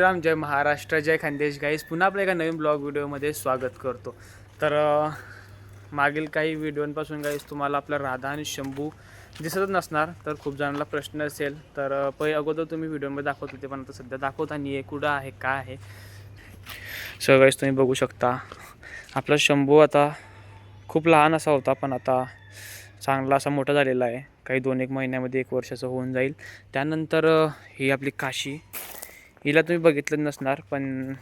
राम जय महाराष्ट्र जय खानदेश. गाईस पुन्हा आपल्या एका नवीन ब्लॉग व्हिडिओमध्ये स्वागत करतो. तर मागील काही व्हिडिओंपासून गाईस तुम्हाला आपला राधा आणि शंभू दिसतच नसणार तर खूप जणांना प्रश्न असेल. तर पहि पहिले अगोदर तुम्ही व्हिडिओमध्ये दाखवत होते पण आता सध्या दाखवता नाही आहे कुठं आहे काय आहे. सो गाईस तुम्ही बघू शकता आपला शंभू आता खूप लहान असा होता पण आता चांगला असा मोठा झालेला आहे. काही दोन एक महिन्यामध्ये एक वर्षाचं होऊन जाईल. त्यानंतर ही आपली काशी. हिला तुम्ही बघितलं नसणार पण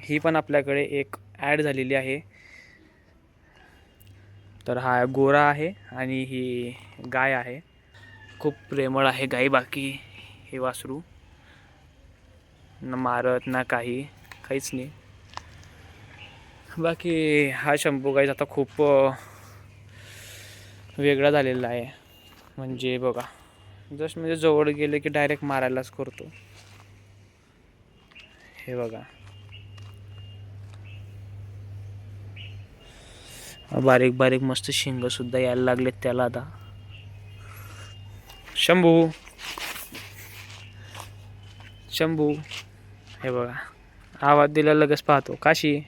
ही पण आपल्याकडे एक ॲड झालेली आहे. तर हा गोरा आहे आणि ही गाय आहे. खूप प्रेमळ आहे गाई बाकी हे वासरू. न मारत ना काही काहीच नाही. बाकी हा शंभू गाईज आता खूप वेगळा झालेला आहे. म्हणजे बघा जस्ट म्हणजे जवळ गेले की डायरेक्ट मारायलाच करतो. हे बघा. बारीक बारीक मस्त शिंग सुद्धा यायला लागलेत त्याला आता. शंभू. शंभू. हे बघा. आवाज दिला लगेच पाहतो. काशी.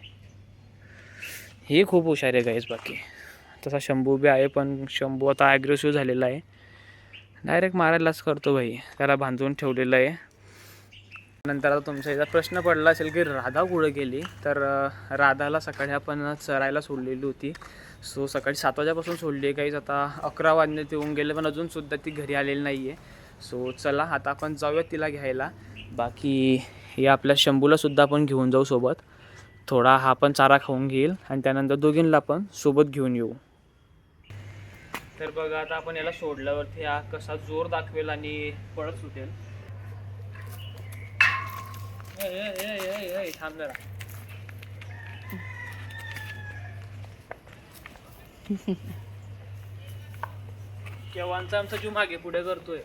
ही खूप हुशार आहे गाईस बाकी. तसा शंभू बी आहे पण शंभू आता ॲग्रेसिव्ह झालेला आहे. डायरेक्ट मारायलाच करतो भाई. त्याला बांधून ठेवलेलं आहे. नंतर आता तुमचा याचा प्रश्न पडला असेल की राधा कुठं गेली? तर राधाला सकाळी आपण चरायला सोडलेली होती. सो सकाळी सात वाजेपासून सोडली आहे. काहीच आता अकरा वाजण्यात येऊन गेले पण अजूनसुद्धा ती घरी आलेली नाही आहे सो चला आता आपण जाऊयात तिला घ्यायला. बाकी हे आपल्या शंभूला सुद्धा आपण घेऊन जाऊ सोबत. थोडा हा पण चारा खाऊन घेईल आणि त्यानंतर दोघींना पण सोबत घेऊन येऊ. तर बघा आता आपण याला सोडल्यावरती हा कसा जोर दाखवेल आणि पळत सुटेल. ए, ए, ए, ए, ए, थांब जरा केव्हांचा आमचा जीव मागे पुढे करतोय?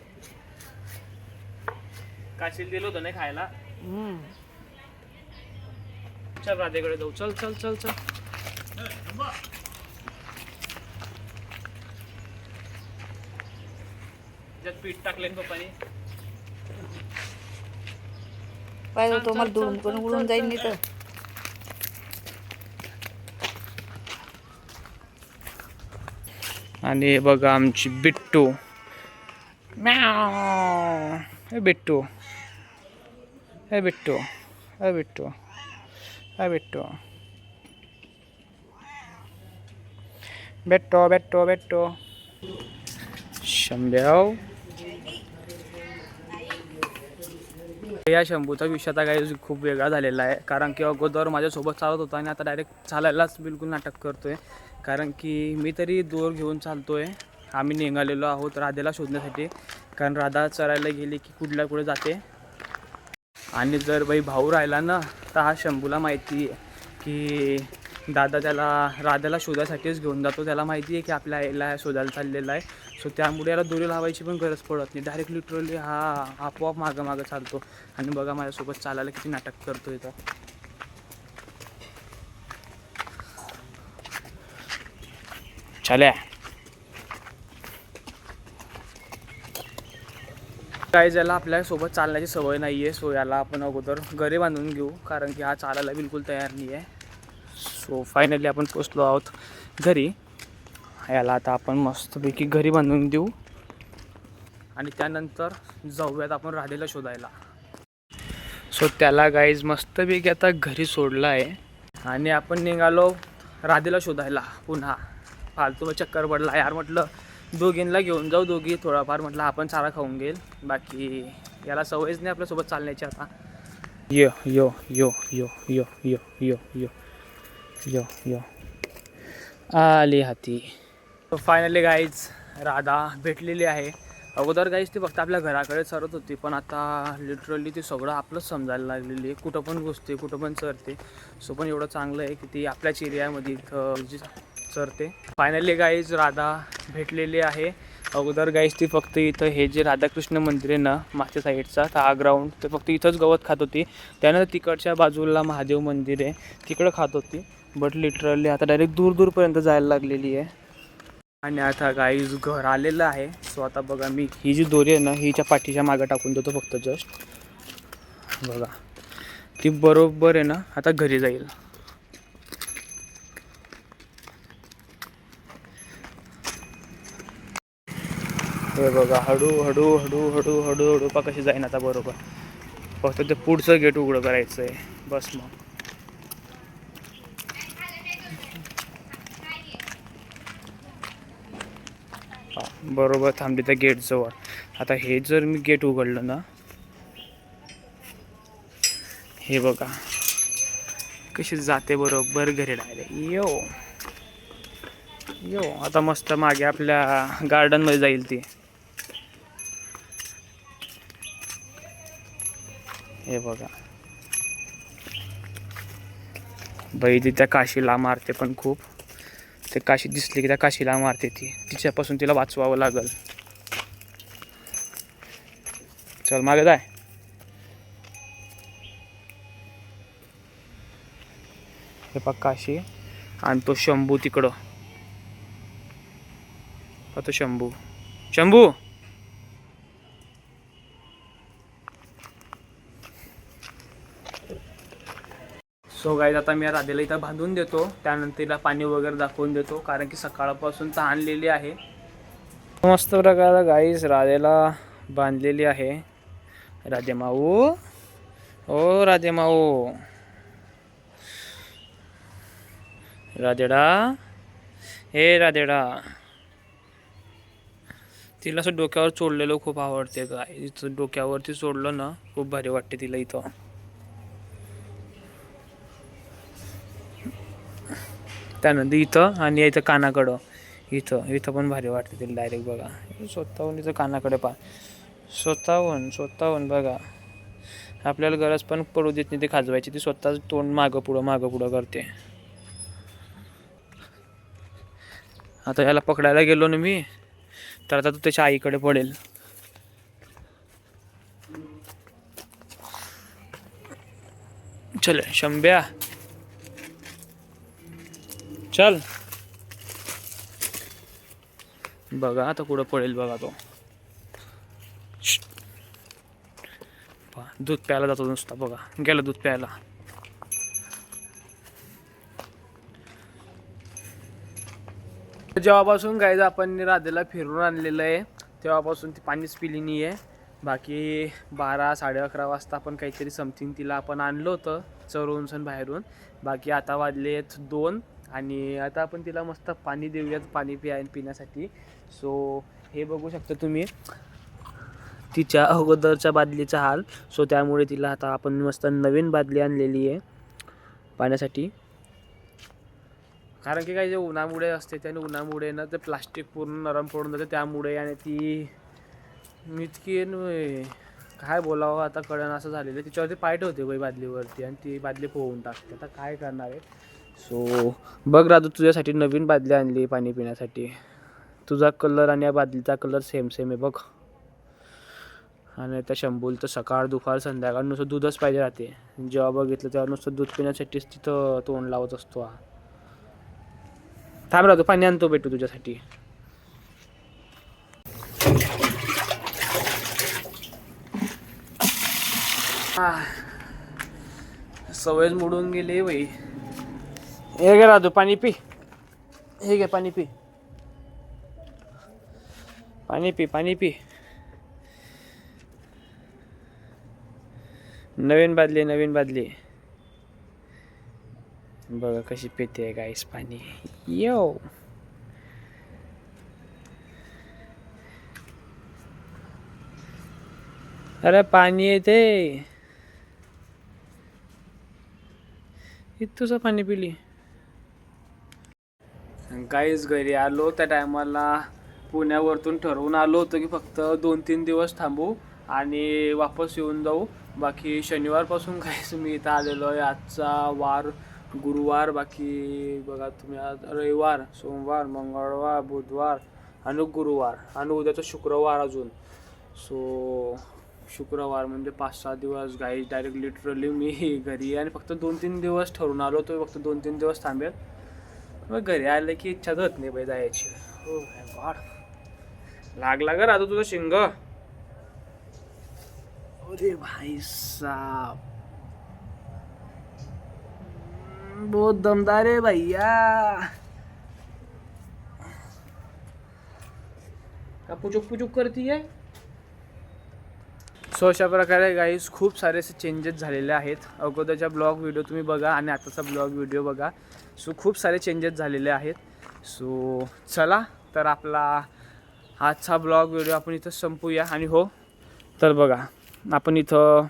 काशील दिलं होतं नाही खायला? चल राधेकडे जाऊ. चल चल चल चल. त्यात पीठ टाकले पप्पानी. पाहिजे तो मला धुवून पण उडून जाईल नाही तर आणि हे बघा आमची बिट्टू. हे बिट्टू. हे बिट्टू. हे बिट्टू. हे बिट्टू. बेट्टो बेट्टो बेट्टो शंभ्याव. या शंभूचा विषय आता काही खूप वेगळा झालेला आहे. कारण की अगोदर माझ्यासोबत चालत होता आणि आता डायरेक्ट चालायलाच बिलकुल नाटक करतोय. कारण की मी तरी दूर घेऊन चालतोय. आम्ही निघालेलो आहोत राधेला शोधण्यासाठी. कारण राधा चरायला गेली की कुठल्या कुठे जाते. आणि जर बाई भाऊ राहिला ना तर हा शंभूला माहिती आहे की दादा त्याला राधाला शोधायसाठीच घेऊन जातो. त्याला माहिती आहे की आपल्या आईला शोधायला चाललेला आहे. सो त्यामुळे याला दोरी लावायची पण गरज पडत नाही. डायरेक्ट लिटरली हा आपोआप मागं मागं चालतो. आणि बघा माझ्यासोबत चालायला किती नाटक करतो इथं चाल्या. काय ज्याला आपल्यासोबत चालण्याची सवय नाही आहे सो याला आपण अगोदर घरी बांधून घेऊ. कारण की हा चालायला बिलकुल तयार नाही आहे सो फायनली आपण पोचलो आहोत घरी. याला आता आपण मस्तपैकी घरी बांधून देऊ. आणि त्यानंतर जाऊयात आपण राधेला शोधायला. सो त्याला गाईज मस्तपैकी आता घरी सोडला आहे आणि आपण निघालो राधेला शोधायला पुन्हा. फालतू चक्कर पडला यार म्हटलं. दोघींना घेऊन जाऊ दोघी थोडाफार म्हटलं आपण चारा खाऊन घेईल. बाकी याला सवयच नाही आपल्यासोबत चालण्याची आता. यो यो यो यो यो यो यो यो. यो यो. आली हाती. फायनली गाईज राधा भेटलेली आहे. अगोदर गाईज ती फक्त आपल्या घराकडे चरत होती पण आता लिटरली ती सगळं आपलंच समजायला लागलेली आहे. कुठं पण घुसते कुठं पण चरते. सो पण एवढं चांगलं आहे की ती आपल्याच एरियामध्ये इथं जी चरते. फायनली गाईज राधा भेटलेली आहे. अगोदर गाईज ती फक्त इथं हे जे राधाकृष्ण मंदिर आहे ना मागच्या साईडचा हा ग्राउंड ते फक्त इथंच गवत खात होती. त्यानंतर तिकडच्या बाजूला महादेव मंदिर आहे. तिकडं खात होती. बट लिटरली आता डायरेक्ट दूर दूरपर्यंत जायला लागलेली आहे. आणि आता गाईज घर आलेलं आहे. सो आता बघा मी ही जी दोरी आहे ना हिच्या पाठीच्या मागं टाकून देतो फक्त जस्ट बघा. ती बरोबर आहे ना आता घरी जाईल. हे बघा हळू हळू हळू हळू हळू हळू पा कशी जाईन आता बरोबर. फक्त ते पुढचं गेट उघडं करायचं आहे बस मग. बरोबर थांबली त्या गेटजवळ आता हे जर मी गेट उघडलं ना हे बघा. कशी जाते बरोबर घरी डायरेक्ट यो. यो आता मस्त मागे आपल्या गार्डनमध्ये जाईल ती. हे बघा. बैदी त्या काशीला मारते पण खूप. ते काशी दिसली की त्या काशीला मारते ती. तिच्यापासून तिला वाचवावं लागल. चल मागे जाय. हे पा काशी आणि तो शंभू तिकडं. तो शंभू. शंभू! सो गाईज आता मी राधेला इथं बांधून देतो. त्यानंतर तिला पाणी वगैरे दाखवून देतो कारण की सकाळपासून आणलेली आहे. मस्त प्रकारे गाईज राधेला बांधलेली आहे. राधे माऊ. ओ राधे माऊ. राधेडा. हे राधेडा. तिला असं डोक्यावर चोडलेलं खूप आवडते गाय तिचं डोक्यावरती सोडलं ना खूप भारी वाटते तिला इथं. त्यानंतर इथं आणि इथं कानाकडं. इथं इथं पण भारी वाटते तिला डायरेक्ट बघा. स्वतःहून इथं कानाकडे पा स्वतःहून स्वतःहून बघा. आपल्याला गरज पण पडू देत नाही ते खाजवायची. ती स्वतःच तोंड मागं पुढं मागं पुढं करते. आता याला पकडायला गेलो ना मी तर आता तो त्याच्या आईकडे पडेल. चल शंभ्या. चल. बघा आता कुठं पडेल बघा तो. दूध प्यायला जातो नुसता बघा. गेला दूध प्यायला. जेव्हापासून गायज आपण राधेला फिरून आणलेलं आहे तेव्हापासून ती पाणीच पिली नाही आहे बाकी बारा साडे अकरा वाजता आपण काहीतरी समथिंग तिला आपण आणलं होतं चरवून सण बाहेरून. बाकी आता वाजले आहेत दोन. आणि आता आपण तिला मस्त पाणी देऊयात पाणी पिया पिण्यासाठी. सो हे बघू शकता तुम्ही. तिच्या अगोदरच्या बादलीचा हाल. सो त्यामुळे तिला आता आपण मस्त नवीन बादली आणलेली आहे पाण्यासाठी. कारण की काही जे उन्हामुळे असते त्याने उन्हामुळे ना ते प्लास्टिक पूर्ण नरम पडून जाते. त्यामुळे आणि ती इतकी काय बोलावं आता कळण असं झालेलं तिच्यावरती पाय ठेवते बाई बादलीवरती आणि ती बादली पोहून टाकते. आता काय करणार आहे? सो बघ राजू तुझ्यासाठी नवीन बादली आणली पाणी पिण्यासाठी. तुझा कलर आणि या बादलीचा कलर सेम सेम आहे बघ. आणि त्या शंभूल तर सकाळ दुपार संध्याकाळ नुसतं दूधच पाहिजे राहते. जेव्हा बघितलं तेव्हा नुसतं दूध पिण्यासाठीच तिथं तोंड लावत असतो हा. थांब राहतो पाणी आणतो भेटू तुझ्यासाठी. सवयच मोडून गेली बाई. हे घे राजू पाणी पी हे घे पाणी पी पाणी पी पाणी पी नवीन बादली नवीन बादली. बघा कशी पिते गाईस पाणी. येऊ अरे पाणी येते. इथूचं पाणी पिली. काहीच घरी आलो. त्या टायमाला पुण्यावरतून ठरवून आलो होतो की फक्त दोन तीन दिवस थांबू आणि वापस येऊन जाऊ. बाकी शनिवारपासून काहीच मी इथं आलेलो आहे. आजचा वार गुरुवार बाकी बघा तुम्ही आज रविवार सोमवार मंगळवार बुधवार आणि गुरुवार आणि उद्याचा शुक्रवार अजून. सो शुक्रवार म्हणजे पाच सहा दिवस गाई डायरेक्ट लिटरली मी घरी आणि फक्त दोन तीन दिवस ठरवून आलो होतो. फक्त दोन तीन दिवस थांबेल. मग घरी आले की इच्छा होत नाही बाई जायची. हो लागला ग आता तुझा शिंग. अरे भाई साहब बहुत दमदार है भैया. का पुचुक पुचुक करती है? सो अशा प्रकारे गाईस खूप सारे असे चेंजेस झालेले आहेत. अगोदरच्या ब्लॉग व्हिडिओ तुम्ही बघा आणि आताचा ब्लॉग व्हिडिओ बघा. सो खूप सारे चेंजेस झालेले आहेत. सो चला तर आपला आजचा ब्लॉग व्हिडिओ आपण इथं संपूया. आणि हो तर बघा आपण इथं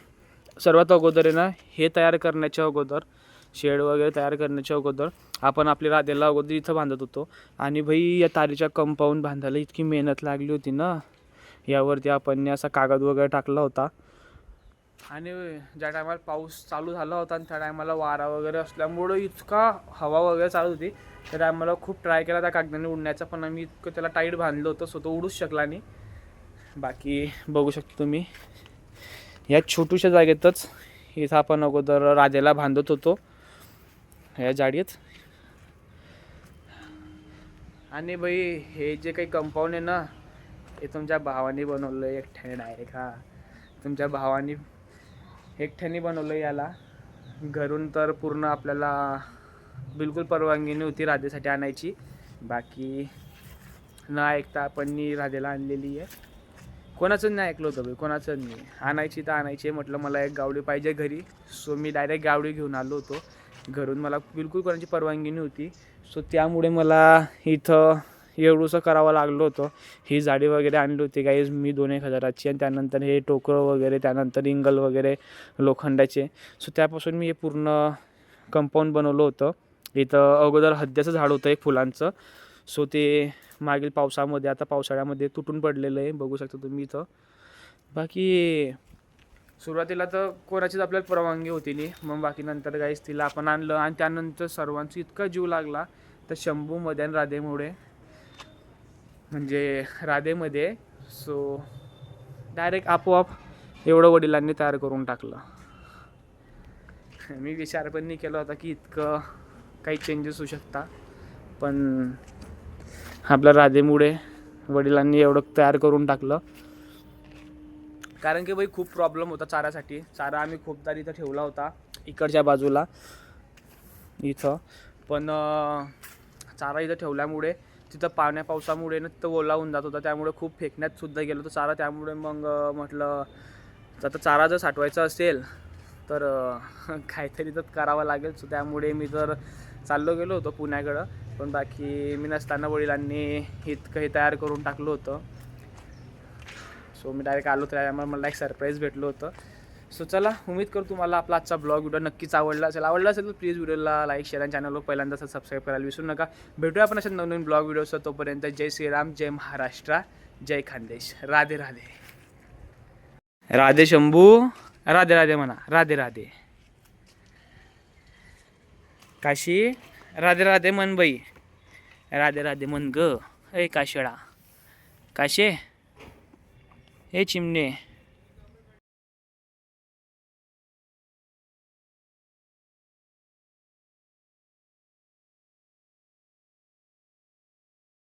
सर्वात अगोदर आहे ना हे तयार करण्याच्या अगोदर शेड वगैरे तयार करण्याच्या अगोदर आपण आपल्या राधेला अगोदर इथं बांधत होतो. आणि भाई या तारीच्या कंपाऊंड बांधायला इतकी मेहनत लागली होती ना. यावरती आपण असा कागद वगैरे टाकला होता. आणि ज्या टायमाला पाऊस चालू झाला होता आणि त्या टायमाला वारा वगैरे असल्यामुळं इतका हवा वगैरे चालू होती. त्या टायमाला खूप ट्राय केला त्या कागदाने उडण्याचा पण आम्ही इतकं त्याला टाईट बांधलं होतं सो तो उडूच शकला नाही. बाकी बघू शकतो तुम्ही. या छोटूशा जागेतच इथं आपण अगोदर राजाला बांधत होतो. ह्या जाडीत आणि बाई हे जे काही कंपाऊंड आहे ना हे तुमच्या भावाने बनवलं आहे डायरेक्ट हा. तुमच्या भावाने एकठ्याने बनवलं याला. घरून तर पूर्ण आपल्याला बिलकुल परवानगी नव्हती राधेसाठी आणायची. बाकी न ऐकता आपण मी राधेला आणलेली आहे. कोणाचं नाही ऐकलं होतं बाई कोणाचं नाही. आणायची तर आणायची म्हटलं मला एक गावडी पाहिजे घरी. सो मी डायरेक्ट गावडी घेऊन आलो होतो. घरून मला बिलकुल कोणाची परवानगी नव्हती. सो त्यामुळे मला इथं एवढंसं करावं लागलं होतं. ही जाडी वगैरे आणली होती गाईज मी दोन एक हजाराची आणि त्यानंतर हे टोकरं वगैरे त्यानंतर इंगल वगैरे लोखंडाचे. सो त्यापासून मी हे पूर्ण कंपाऊंड बनवलं होतं. इथं अगोदर हद्द्याचं झाड होतं एक फुलांचं. सो ते मागील पावसामध्ये आता पावसाळ्यामध्ये तुटून पडलेलं आहे. बघू शकता तुम्ही इथं. बाकी सुरुवातीला तर कोणाचीच आपल्याला परवानगी होती नाही. मग बाकी नंतर गाईस तिला आपण आणलं. आणि त्यानंतर सर्वांचा इतका जीव लागला. तर शंभूमध्ये आणि राधेमुळे म्हणजे राधेमध्ये. सो डायरेक्ट आपोआप एवढं वडिलांनी तयार करून टाकलं. मी विचार पण नाही केला होता की इतकं काही चेंजेस होऊ शकता. पण आपल्या राधेमुळे वडिलांनी एवढं तयार करून टाकलं. कारण की बाई खूप प्रॉब्लेम होता चाऱ्यासाठी चारा आम्ही खूपदा इथं ठेवला होता इकडच्या बाजूला. इथं. पण चारा इथं ठेवल्यामुळे तिथं पाण्या पावसामुळे ना तिथं ओला होऊन जात होता. त्यामुळे खूप फेकण्यात सुद्धा गेलो होतो. चारा त्यामुळे मग म्हटलं आता चारा जर साठवायचा असेल तर काहीतरी तर करावं लागेल. सो त्यामुळे मी तर चाललो गेलो होतो पुण्याकडं. पण बाकी मी नसताना वडिलांनी इतकं हे तयार करून टाकलं होतं. सो मी डायरेक्ट आलो त्यामुळे मला एक सरप्राईज भेटलं होतं. सो चला उम्मीद करतो तुम्हाला आपला आजचा ब्लॉग व्हिडिओ नक्कीच आवडला असेल. आवडला असेल तर प्लीज व्हिडिओला लाईक शेअर आणि चॅनलवर पहिल्यांदा सबस्क्राईब करायला विसरू नका. भेटूया आपण अशा नवीन ब्लॉग व्हिडिओस तोपर्यंत जय श्रीराम जय महाराष्ट्र जय खानदेश. राधे राधे. राधे शंभू. राधे राधे म्हणा. राधे राधे. काशी. राधे राधे मन बाई राधे राधे मन ग. ए काशळा. काशे. हे चिमणे.